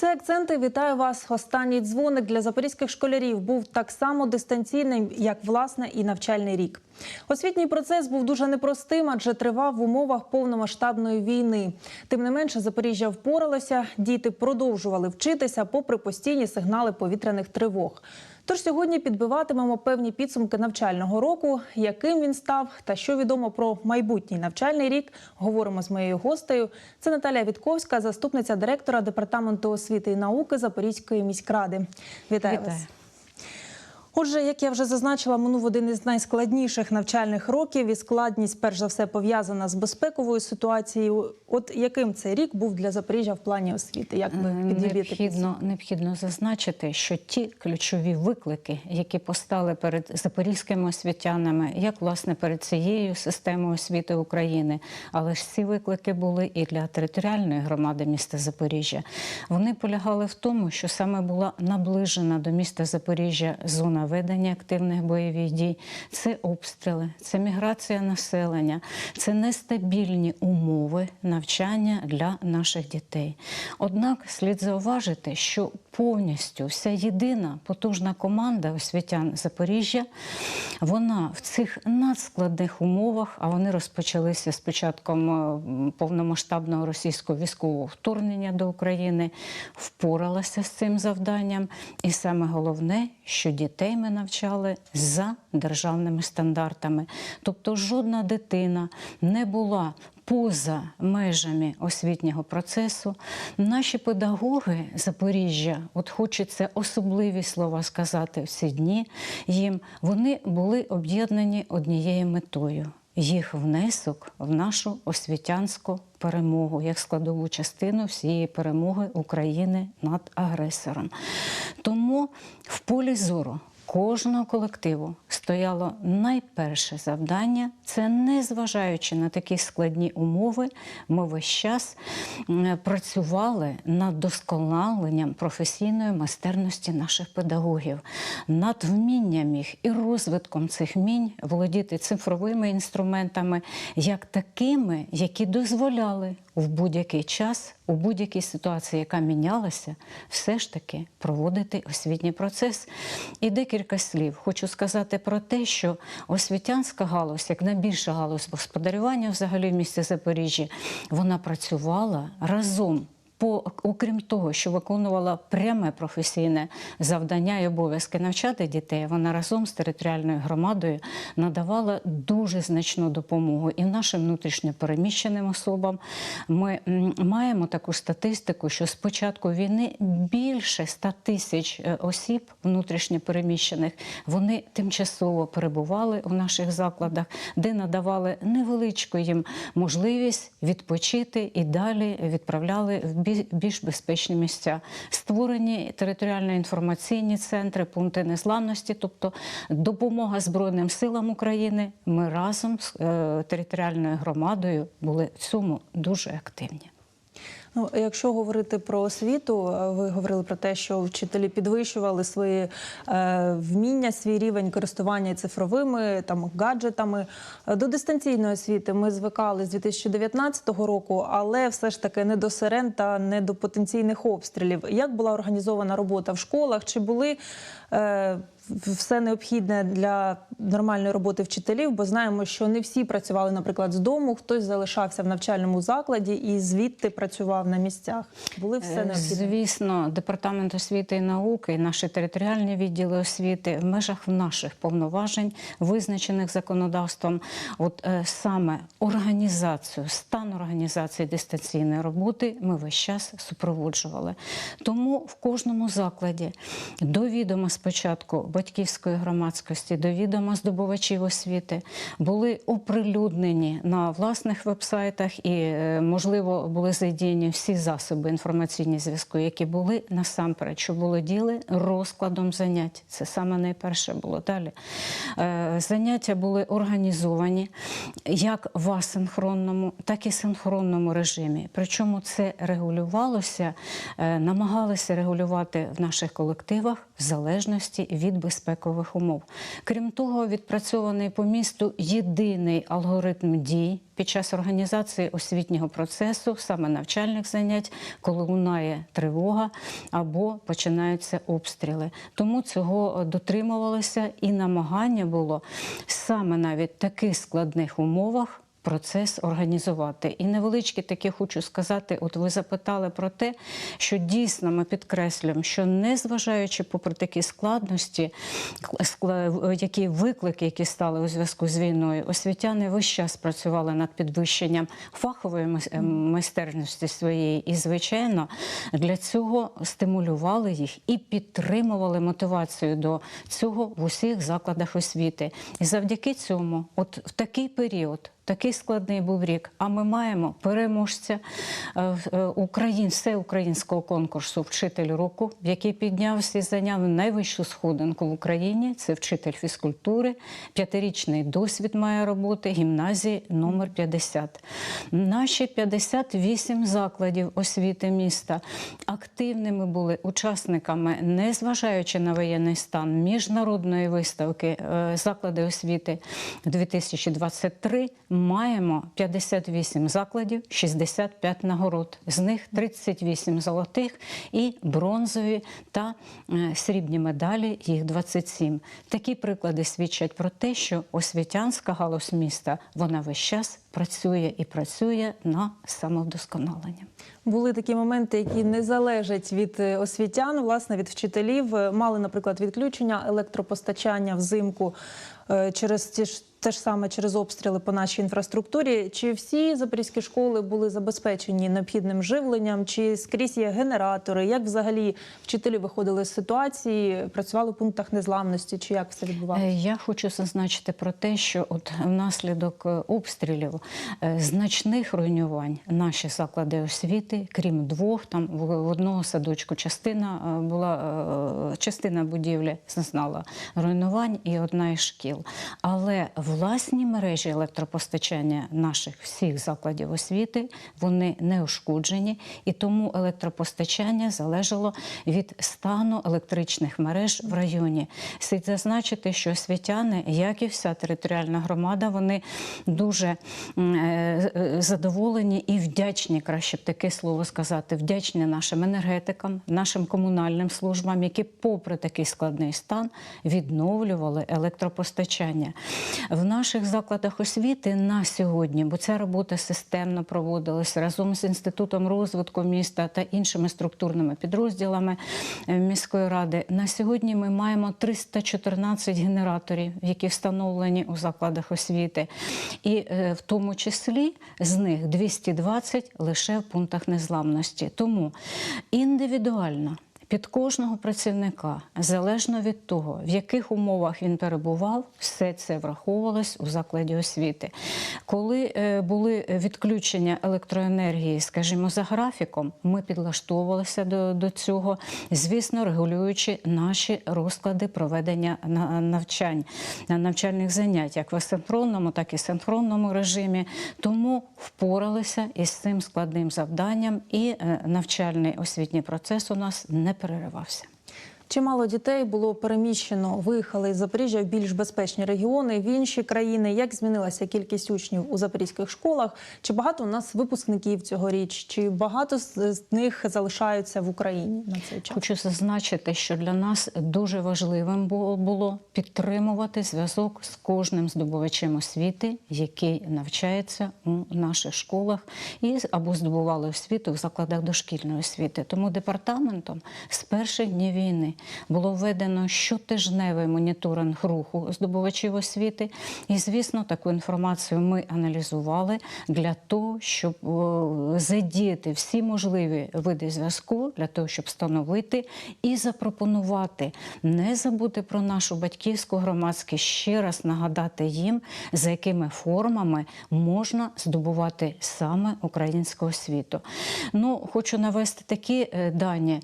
Це акценти. Вітаю вас. Останній дзвоник для запорізьких школярів був так само дистанційним, як власне і навчальний рік. Освітній процес був дуже непростим, адже тривав в умовах повномасштабної війни. Тим не менше, Запоріжжя впоралося. Діти продовжували вчитися, попри постійні сигнали повітряних тривог. Тож сьогодні підбиватимемо певні підсумки навчального року, яким він став та що відомо про майбутній навчальний рік. Говоримо з моєю гостею. Це Наталія Вітковська, заступниця директора департаменту освіти і науки Запорізької міськради. Вітаю, Вітаю. вас. Отже, як я вже зазначила, минув один із найскладніших навчальних років, і складність, перш за все, пов'язана з безпековою ситуацією. От яким цей рік був для Запоріжжя в плані освіти? Як ви Необхідно, необхідно зазначити, що ті ключові виклики, які постали перед запорізькими освітянами, як власне перед цією системою освіти України, але ж ці виклики були і для територіальної громади міста Запоріжжя. Вони полягали в тому, що саме була наближена до міста Запоріжжя зона ведення активних бойових дій, це обстріли, це міграція населення, це нестабільні умови навчання для наших дітей. Однак слід зауважити, що повністю вся єдина потужна команда освітян Запоріжжя, вона в цих надскладних умовах, а вони розпочалися з початком е, повномасштабного російського військового вторгнення до України, впоралася з цим завданням. І саме головне, що дітей ми навчали за державними стандартами. Тобто жодна дитина не була поза межами освітнього процесу. Наші педагоги Запоріжжя, от хочеться особливі слова сказати в ці дні їм, вони були об'єднані однією метою. Їх внесок в нашу освітянську перемогу як складову частину всієї перемоги України над агресором. Тому в полі зору кожного колективу стояло найперше завдання це, незважаючи на такі складні умови, ми весь час працювали над досконаленням професійної майстерності наших педагогів, над вмінням їх і розвитком цих вмінь володіти цифровими інструментами, як такими, які дозволяли в будь-який час, у будь-якій ситуації, яка мінялася, все ж таки проводити освітній процес. І декілька слів хочу сказати про те, що освітянська галузь, як найбільша галузь господарювання взагалі в місті Запоріжжя, вона працювала разом. По окрім того, що виконувала пряме професійне завдання і обов'язки навчати дітей, вона разом з територіальною громадою надавала дуже значну допомогу і нашим внутрішньо переміщеним особам. Ми маємо таку статистику, що з початку війни більше 100 тисяч е, осіб внутрішньо переміщених вони тимчасово перебували у наших закладах, де надавали невеличку їм можливість відпочити і далі відправляли в більш безпечні місця. Створені територіально-інформаційні центри, пункти незламності, тобто допомога Збройним силам України. Ми разом з е, територіальною громадою були в цьому дуже активні. Ну, якщо говорити про освіту, е, ви говорили про те, що вчителі підвищували свої е, вміння, свій рівень користування цифровими там гаджетами. До дистанційної освіти ми звикали з 2019 року, але все ж таки не до сирен та не до потенційних обстрілів. Як була організована робота в школах? Чи були е, все необхідне для нормальної роботи вчителів? Бо знаємо, що не всі працювали, наприклад, з дому, хтось залишався в навчальному закладі і звідти працював на місцях. Були все Е, необхідне. Звісно, департамент освіти і науки, і наші територіальні відділи освіти в межах наших повноважень, визначених законодавством, от е, саме організацію, стан організації дистанційної роботи ми весь час супроводжували. Тому в кожному закладі до відома спочатку батьківської громадськості, до відома здобувачів освіти були оприлюднені на власних вебсайтах і, е, можливо, були задіяні всі засоби інформаційні зв'язку, які були насамперед, що володіли розкладом занять. Це саме найперше було далі. Е, Заняття були організовані як в асинхронному, так і синхронному режимі. Причому це регулювалося, е, намагалися регулювати в наших колективах в залежності від безпекових умов. Крім того, відпрацьований по місту єдиний алгоритм дій під час організації освітнього процесу, саме навчальних занять, коли лунає тривога або починаються обстріли. Тому цього дотримувалося і намагання було саме навіть в таких складних умовах. Процес організувати. І невеличкі такі хочу сказати: от ви запитали про те, що дійсно ми підкреслюємо, що незважаючи попри такі складності, скла- які виклики, які стали у зв'язку з війною, освітяни весь час працювали над підвищенням фахової е, майстерності своєї, і, звичайно, для цього стимулювали їх і підтримували мотивацію до цього в усіх закладах освіти. І завдяки цьому, от в такий період. Такий складний був рік. А ми маємо переможця е, е, Україн, всеукраїнського конкурсу Вчитель року, який піднявся і зайняв найвищу сходинку в Україні. Це вчитель фізкультури, п'ятирічний досвід має роботи гімназії номер 50. Наші 58 закладів освіти міста активними були учасниками, незважаючи на воєнний стан міжнародної виставки е, заклади освіти 2023 маємо 58 закладів, 65 нагород. З них 38 золотих і бронзові та е, срібні медалі, їх 27. Такі приклади свідчать про те, що освітянська галузь міста вона весь час працює і працює на самовдосконалення. Були такі моменти, які не залежать від е, освітян, власне, від вчителів. Е, Мали, наприклад, відключення електропостачання взимку через ті ж те ж саме через обстріли по нашій інфраструктурі. Чи всі запорізькі школи були забезпечені необхідним живленням? Чи скрізь є генератори? Як взагалі вчителі виходили з ситуації, працювали в пунктах незламності? Чи як все Е, відбувалося? Я хочу зазначити про те, що от внаслідок е, обстрілів е, значних руйнувань наші заклади освіти, крім двох, там в в одного садочку частина е, була е, частина будівлі зазнала руйнувань і одна із шкіл. Але власні мережі електропостачання наших всіх закладів освіти вони не ушкоджені, і тому електропостачання залежало від стану електричних мереж в районі. Слід зазначити, що освітяни, як і вся територіальна громада, вони дуже е, задоволені і вдячні, краще б таке слово сказати, вдячні нашим енергетикам, нашим комунальним службам, які, попри такий складний стан, відновлювали електропостачання. В наших закладах освіти на сьогодні, бо ця робота системно проводилася разом з інститутом розвитку міста та іншими структурними підрозділами е, міської ради. На сьогодні ми маємо 314 генераторів, які встановлені у закладах освіти, і е, в тому числі з них 220 лише в пунктах незламності. Тому індивідуально. Під кожного працівника, залежно від того, в яких умовах він перебував, все це враховувалось у закладі освіти. Коли е, були відключення електроенергії, скажімо, за графіком, ми підлаштовувалися до, до цього, звісно, регулюючи наші розклади проведення навчань, на навчальних занять, як в асинхронному, так і синхронному режимі. Тому впоралися із цим складним завданням, і е, навчальний освітній процес у нас не переривався. Чимало дітей було переміщено, виїхали з Запоріжжя в більш безпечні регіони, в інші країни. Як змінилася кількість учнів у запорізьких школах? Чи багато у нас випускників цьогоріч? Чи багато з них залишаються в Україні на цей час? Хочу зазначити, що для нас дуже важливим було підтримувати зв'язок з кожним здобувачем освіти, який навчається у наших школах і або здобували освіту в закладах дошкільної освіти. Тому департаментом з перших днів війни було введено щотижневий моніторинг руху здобувачів освіти. І, звісно, таку інформацію ми аналізували для того, щоб задіяти всі можливі види зв'язку, для того, щоб встановити і запропонувати не забути про нашу батьківську громадськість, ще раз нагадати їм, за якими формами можна здобувати саме українську освіту. Ну, хочу навести такі е, дані.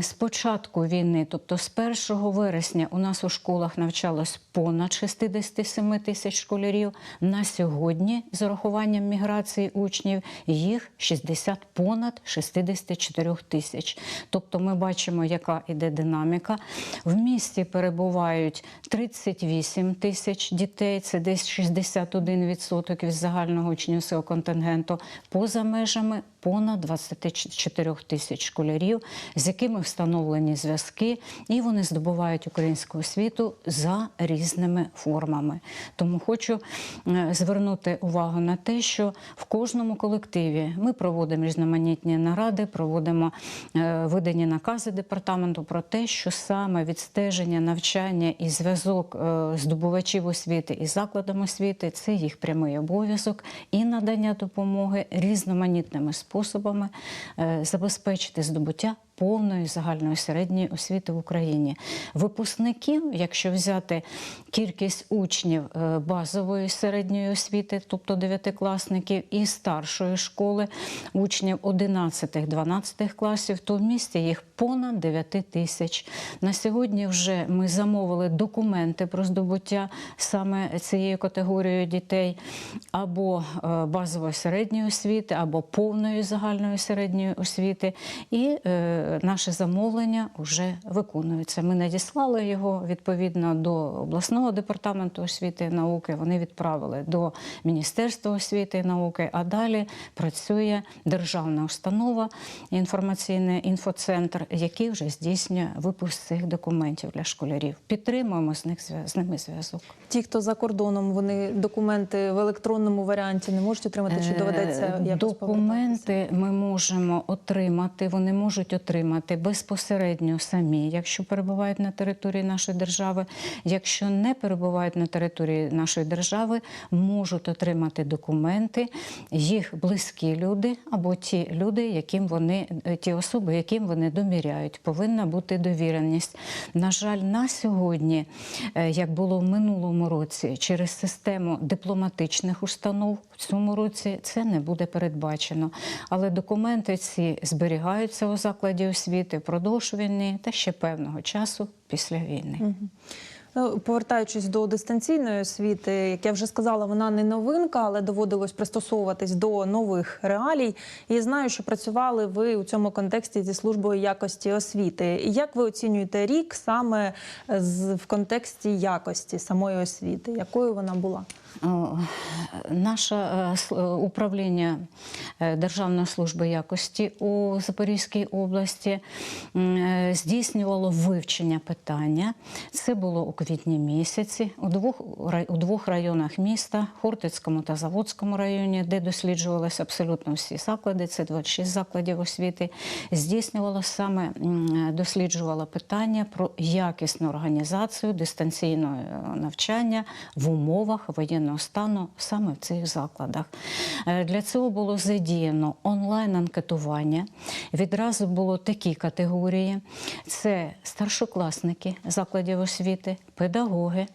З початку війни, тобто з 1 вересня у нас у школах навчалось понад 67 тисяч школярів. На сьогодні, з урахуванням міграції учнів, їх 60 понад 64 тисяч. Тобто ми бачимо, яка іде динаміка. В місті перебувають 38 тисяч дітей, це десь 61% від загального учнівського контингенту. Поза межами понад 24 тисяч школярів, з якими встановлені зв'язки, і вони здобувають українську освіту за різними формами. Тому хочу е, звернути увагу на те, що в кожному колективі ми проводимо різноманітні наради, проводимо е, видані накази департаменту про те, що саме відстеження, навчання і зв'язок е, здобувачів освіти і закладом освіти це їх прямий обов'язок і надання допомоги різноманітними способами е, забезпечити здобуття повної загальної середньої освіти в Україні. Випускників, якщо взяти кількість учнів е, базової середньої освіти, тобто дев'ятикласників, і старшої школи, учнів 11-12 класів, то в місті їх понад 9 тисяч. На сьогодні вже ми замовили документи про здобуття саме цією категорією дітей або е, базової середньої освіти, або повної загальної середньої освіти. І е, наше замовлення вже виконується. Ми надіслали його відповідно до обласного департаменту освіти і науки. Вони відправили до Міністерства освіти і науки. А далі працює державна установа, інформаційний інфоцентр, який вже здійснює випуск цих документів для школярів. Підтримуємо з них з ними зв'язок. Ті, хто за кордоном, вони документи в електронному варіанті не можуть отримати, чи доведеться Е, якось документи ми можемо отримати. Вони можуть отримати безпосередньо самі, якщо перебувають на території нашої держави. Якщо не перебувають на території нашої держави, можуть отримати документи їх близькі люди або ті люди, яким вони е, ті особи, яким вони довіряють. Повинна бути довіреність. На жаль, на сьогодні, е, як було в минулому році, через систему дипломатичних установ в цьому році це не буде передбачено. Але документи ці зберігаються у закладі освіти впродовж війни та ще певного часу після війни. Ну, Повертаючись до дистанційної освіти, як я вже сказала, вона не новинка, але доводилось пристосовуватись до нових реалій. І знаю, що працювали ви у цьому контексті зі службою якості освіти. Як ви оцінюєте рік саме в контексті якості самої освіти? Якою вона була? Наше е, е, управління е, Державної служби якості у Запорізькій області здійснювало вивчення питання. Це було у квітні місяці у двох, у двох районах міста Хортицькому та Заводському районі, де досліджувалися абсолютно всі заклади, це 26 закладів освіти. Здійснювало саме досліджувало питання про якісну організацію дистанційного навчання в умовах воєнного стану саме в цих закладах. Е, Для цього було задіяно онлайн-анкетування. Відразу було такі категорії: це старшокласники закладів освіти, педагоги.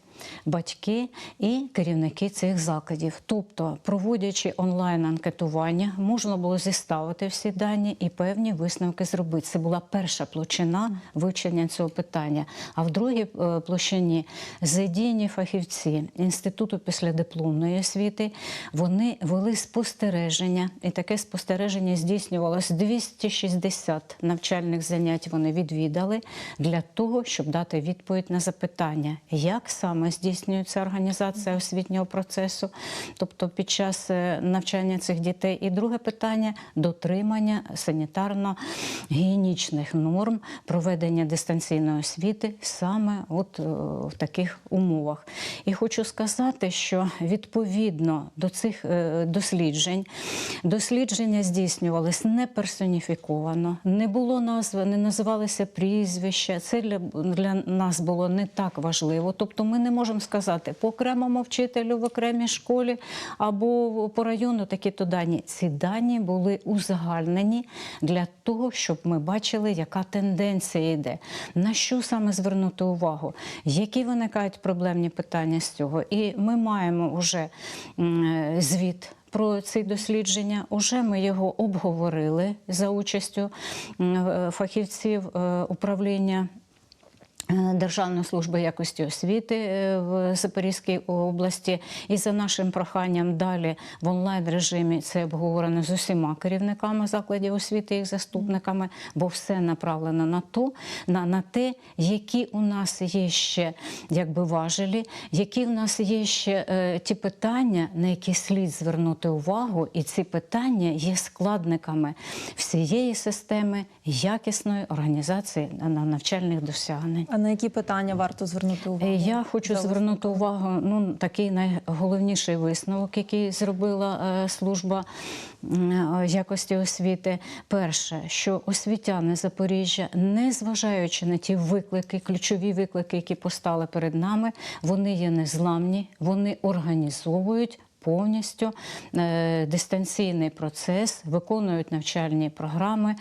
Батьки і керівники цих закладів, тобто, проводячи онлайн анкетування, можна було зіставити всі дані і певні висновки зробити. Це була перша площина вивчення цього питання. А в другій е, площині задіяні фахівці інституту післядипломної освіти. Вони вели спостереження, і таке спостереження здійснювалось 260 навчальних занять. Вони відвідали для того, щоб дати відповідь на запитання, як саме здійснюється організація освітнього процесу, тобто під час е, навчання цих дітей. І друге питання дотримання санітарно-гігієнічних норм проведення дистанційної освіти саме от е, в таких умовах. І хочу сказати, що відповідно до цих е, досліджень дослідження здійснювались не персоніфіковано, не було назви, не називалися прізвища. Це для, для нас було не так важливо. Тобто, ми не можемо сказати по окремому вчителю в окремій школі або по району такі-то дані. Ці дані були узагальнені для того, щоб ми бачили, яка тенденція йде. На що саме звернути увагу, які виникають проблемні питання з цього. І ми маємо вже звіт. Про ці дослідження уже ми його обговорили за участю фахівців е, управління Державної служби якості освіти е, в Запорізькій області. І за нашим проханням далі в онлайн режимі це обговорено з усіма керівниками закладів освіти, їх заступниками, бо все направлено на то, на, на те, які у нас є ще якби важелі, які у нас є ще е, ті питання, на які слід звернути увагу, і ці питання є складниками всієї системи якісної організації на навчальних досягнень. На які питання варто звернути увагу? Е, Я хочу за звернути увагу. Ну такий найголовніший висновок, який зробила е, служба е, якості освіти. Перше, що освітяни Запоріжжя, не зважаючи на ті виклики, ключові виклики, які постали перед нами, вони є незламні, вони організовують. Повністю е, дистанційний процес виконують навчальні програми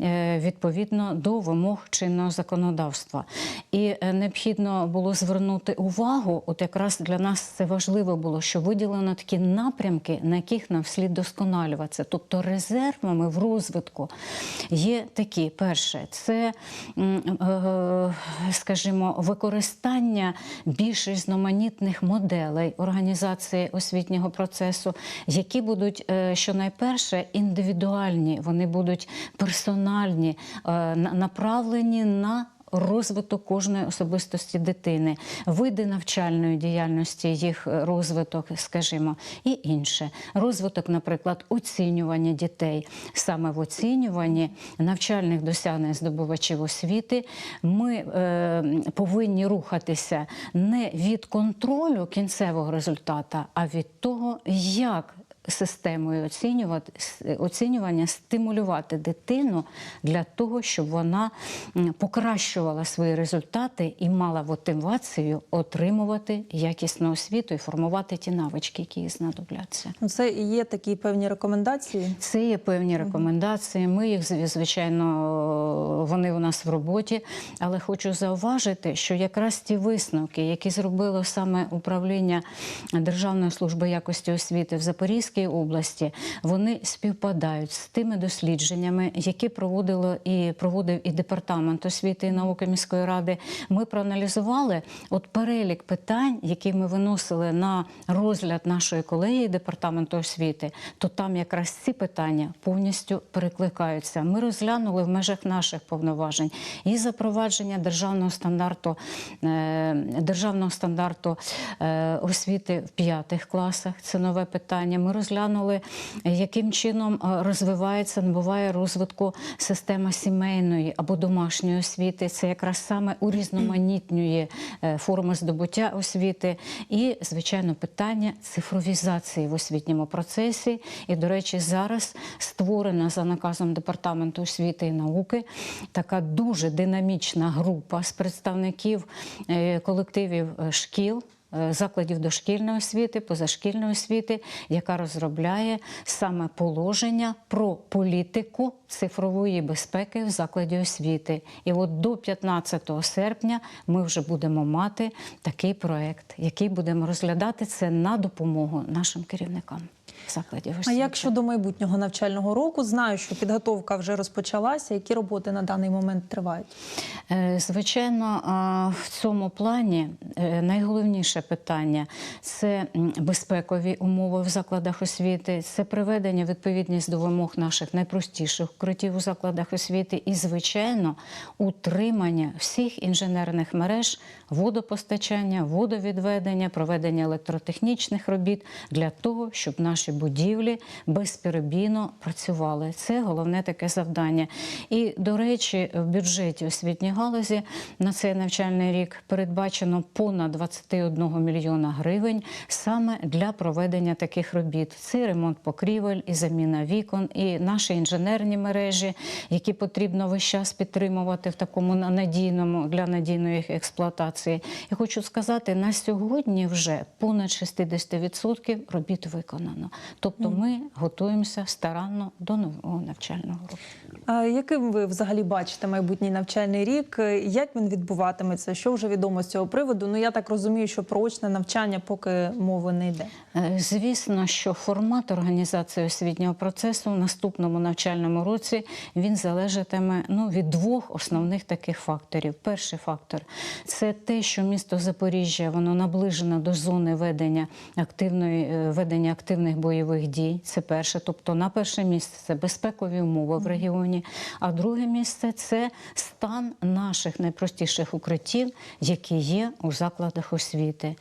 е, відповідно до вимог чинного законодавства. І е, необхідно було звернути увагу, от якраз для нас це важливо було, що виділено такі напрямки, на яких нам слід досконалюватися. Тобто резервами в розвитку є такі: перше, це, скажімо, використання більш різноманітних моделей організації освітнього процесу, які будуть що щонайперше індивідуальні, вони будуть персональні, е, направлені на Розвиток кожної особистості дитини, види навчальної діяльності, їх розвиток, скажімо, і інше. Розвиток, наприклад, оцінювання дітей. Саме в оцінюванні навчальних досягнень здобувачів освіти ми е, повинні рухатися не від контролю кінцевого результата, а від того, як системою оцінювати оцінювання стимулювати дитину для того, щоб вона покращувала свої результати і мала мотивацію отримувати якісну освіту і формувати ті навички, які їй знадобляться. Ну, Це і є такі певні рекомендації. Це є певні рекомендації. Ми їх звичайно вони у нас в роботі. Але хочу зауважити, що якраз ті висновки, які зробило саме управління Державної служби якості освіти в Запорізькій області, вони співпадають з тими дослідженнями, які проводило і проводив і департамент освіти і науки міської ради. Ми проаналізували от перелік питань, які ми виносили на розгляд нашої колегії департаменту освіти, то там якраз ці питання повністю перекликаються. Ми розглянули в межах наших повноважень і запровадження державного стандарту е, державного стандарту е, освіти в п'ятих класах. Це нове питання. Ми розглянули, яким чином е, розвивається, набуває розвитку система сімейної або домашньої освіти. Це якраз саме урізноманітнює е, форми здобуття освіти. І, звичайно, питання цифровізації в освітньому процесі. І, до речі, зараз створена за наказом департаменту освіти і науки така дуже динамічна група з представників е, колективів шкіл. Е, Закладів дошкільної освіти, позашкільної освіти, яка розробляє саме положення про політику цифрової безпеки в закладі освіти. І от до 15 серпня ми вже будемо мати такий проект, який будемо розглядати це на допомогу нашим керівникам закладів А як щодо майбутнього навчального року? Знаю, що підготовка вже розпочалася. Які роботи на даний момент тривають? Е, Звичайно, в цьому плані е, найголовніше питання це безпекові умови в закладах освіти, це приведення відповідність до вимог наших найпростіших укриттів у закладах освіти і, звичайно, утримання всіх інженерних мереж, водопостачання, водовідведення, проведення електротехнічних робіт для того, щоб наші будівлі безперебійно працювали. Це головне таке завдання. І, до речі, в бюджеті освітньої галузі на цей навчальний рік передбачено понад 21 мільйона гривень саме для проведення таких робіт. Це ремонт покрівель і заміна вікон, і наші інженерні мережі, які потрібно весь час підтримувати в такому надійному для надійної експлуатації. І хочу сказати, на сьогодні вже понад 60% робіт виконано. Тобто ми готуємося старанно до нового навчального року. А яким ви взагалі бачите майбутній навчальний рік? Як він відбуватиметься? Що вже відомо з цього приводу? Ну я так розумію, що про очне навчання поки мови не йде. Е, Звісно, що формат організації освітнього процесу в наступному навчальному році він залежатиме ну, від двох основних таких факторів. Перший фактор це те, що місто Запоріжжя воно наближено до зони ведення активної е, ведення активних бойових дій. Це перше, тобто на перше місце це безпекові умови в регіоні. А друге місце це стан наших найпростіших укриттів, які є у закладах освіти.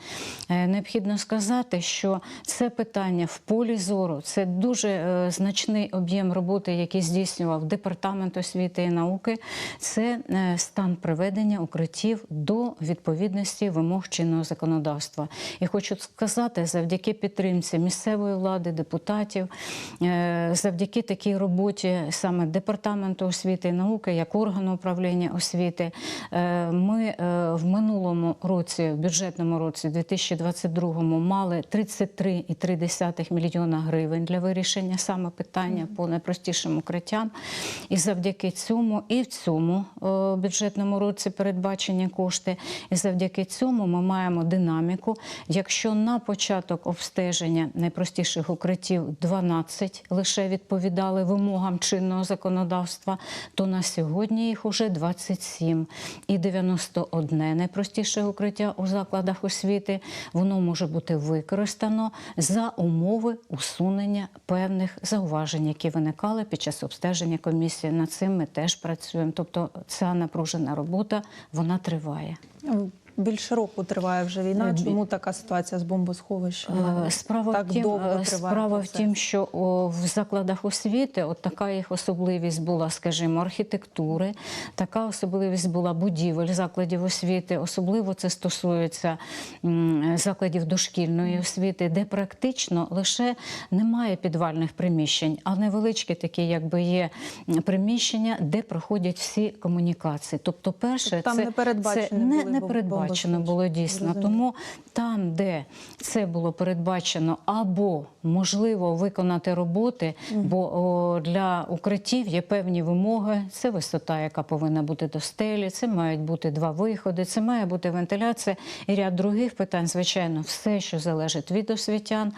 Е, Необхідно сказати, що це питання в полі зору, це дуже е, значний об'єм роботи, який здійснював департамент освіти і науки. Це е, стан приведення укриттів до відповідності вимог чинного законодавства. І хочу сказати, завдяки підтримці місцевої влади, депутатів, е, завдяки такій роботі саме департаменту освіти і науки, як органу управління освіти, е, ми е, в минулому році, в бюджетному році 2022-му, мали 33,3 мільйона гривень для вирішення саме питання по найпростішим укриттям. І завдяки цьому і в цьому бюджетному році передбачені кошти. І завдяки цьому ми маємо динаміку. Якщо на початок обстеження найпростіших укриттів 12 лише відповідали вимогам чинного законодавства, то на сьогодні їх уже 27 і 91 найпростіше укриття у закладах освіти. Воно може бути використано за умови усунення певних зауважень, які виникали під час обстеження комісії. Над цим ми теж працюємо. Тобто ця напружена робота вона триває. Більше року триває вже війна. Е, Чому така ситуація з бомбосховищами? Е, Справа так в тім, довго е, триває справа в тім, що в закладах освіти от така їх особливість була, скажімо, архітектури, така особливість була будівель закладів освіти. Особливо це стосується закладів дошкільної освіти, де практично лише немає підвальних приміщень, а невеличкі такі, якби є приміщення, де проходять всі комунікації. Тобто, перше, Там це, не передбачені це не, не бом- передбачено було дійсно. Тому там, де це було передбачено, або можливо виконати роботи, бо для укриттів є певні вимоги. Це висота, яка повинна бути до стелі, це мають бути два виходи, це має бути вентиляція і ряд других питань. Звичайно, все, що залежить від освітян.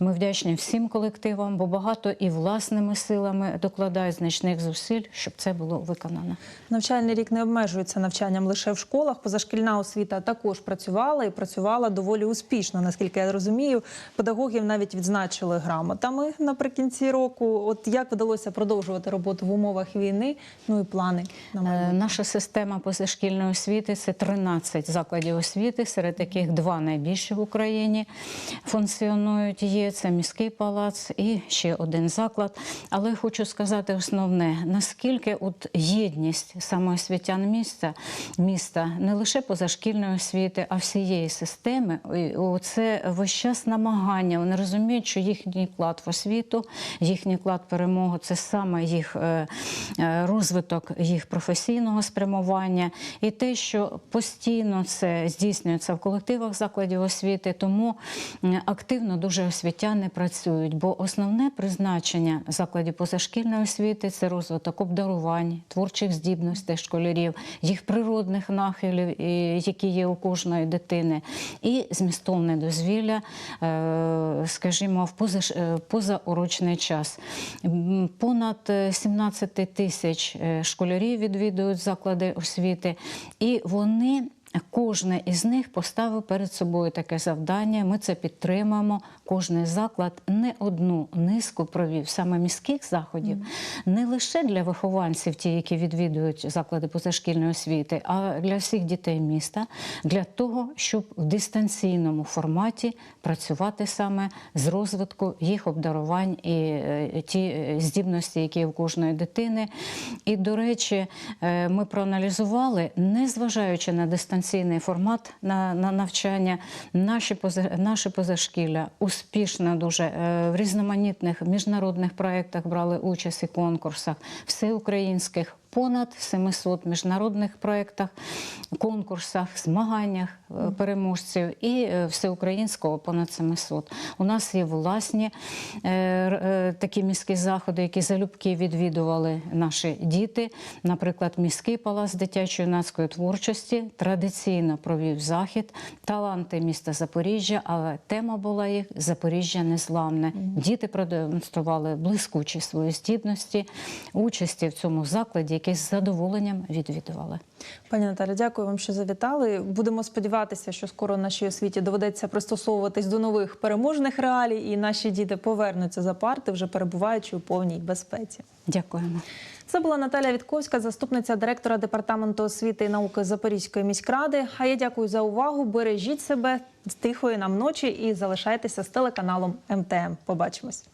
Ми вдячні всім колективам, бо багато і власними силами докладають значних зусиль, щоб це було виконано. Навчальний рік не обмежується навчанням лише в школах. Позашкільна освіта також працювала і працювала доволі успішно, наскільки я розумію. Педагогів навіть відзначили грамотами наприкінці року. От як вдалося продовжувати роботу в умовах війни? Ну і плани на Е? Наша система позашкільної освіти це 13 закладів освіти, серед яких два найбільші в Україні функціонують. Є це міський палац і ще один заклад. Але хочу сказати основне: наскільки от єдність саме освітян міста, міста не лише позашкільної освіти, а всієї системи. Це весь час намагання. Вони розуміють, що їхній вклад в освіту, їхній вклад в перемогу це саме їх е, е, розвиток їх професійного спрямування і те, що постійно це здійснюється в колективах закладів освіти, тому активно дуже освітяни працюють. Бо основне призначення закладів позашкільної освіти це розвиток обдарувань, творчих здібностей школярів, їх природних нахилів, і- які є у кожної дитини, і змістовне дозвілля, е, скажімо, в е, позаурочний час. Понад е, 17 тисяч е, школярів відвідують заклади освіти, і вони. Кожне із них поставив перед собою таке завдання. Ми це підтримуємо. Кожний заклад не одну низку провів саме міських заходів, не лише для вихованців, ті, які відвідують заклади позашкільної освіти, а для всіх дітей міста, для того, щоб в дистанційному форматі працювати саме з розвитку їх обдарувань і е, ті е, здібності, які є в кожної дитини. І, до речі, е, ми проаналізували, незважаючи на дистанційний формат на, на навчання, наші, наші позашкілля успішно дуже е, в різноманітних міжнародних проєктах брали участь і конкурсах, всеукраїнських понад 700 міжнародних проєктах, конкурсах, змаганнях е, переможців і е, всеукраїнського понад 700. У нас є власні е, такі міські заходи, які залюбки відвідували наші діти. Наприклад, міський палац дитячо-юнацької творчості традиційно провів захід таланти міста Запоріжжя, але тема була їх Запоріжжя незламне. Діти продемонстрували блискучі свої здібності, участі в цьому закладі, які з задоволенням відвідували. Пані Наталі, дякую вам, що завітали. Будемо сподіватися, що скоро нашій освіті доведеться пристосовуватись до нових переможних реалій, і наші діти повернуться за парти, вже перебуваючи у повній безпеці. Дякуємо. Це була Наталя Вітковська, заступниця директора департаменту освіти і науки Запорізької міськради. А я дякую за увагу. Бережіть себе тихої нам ночі і залишайтеся з телеканалом МТМ. Побачимось.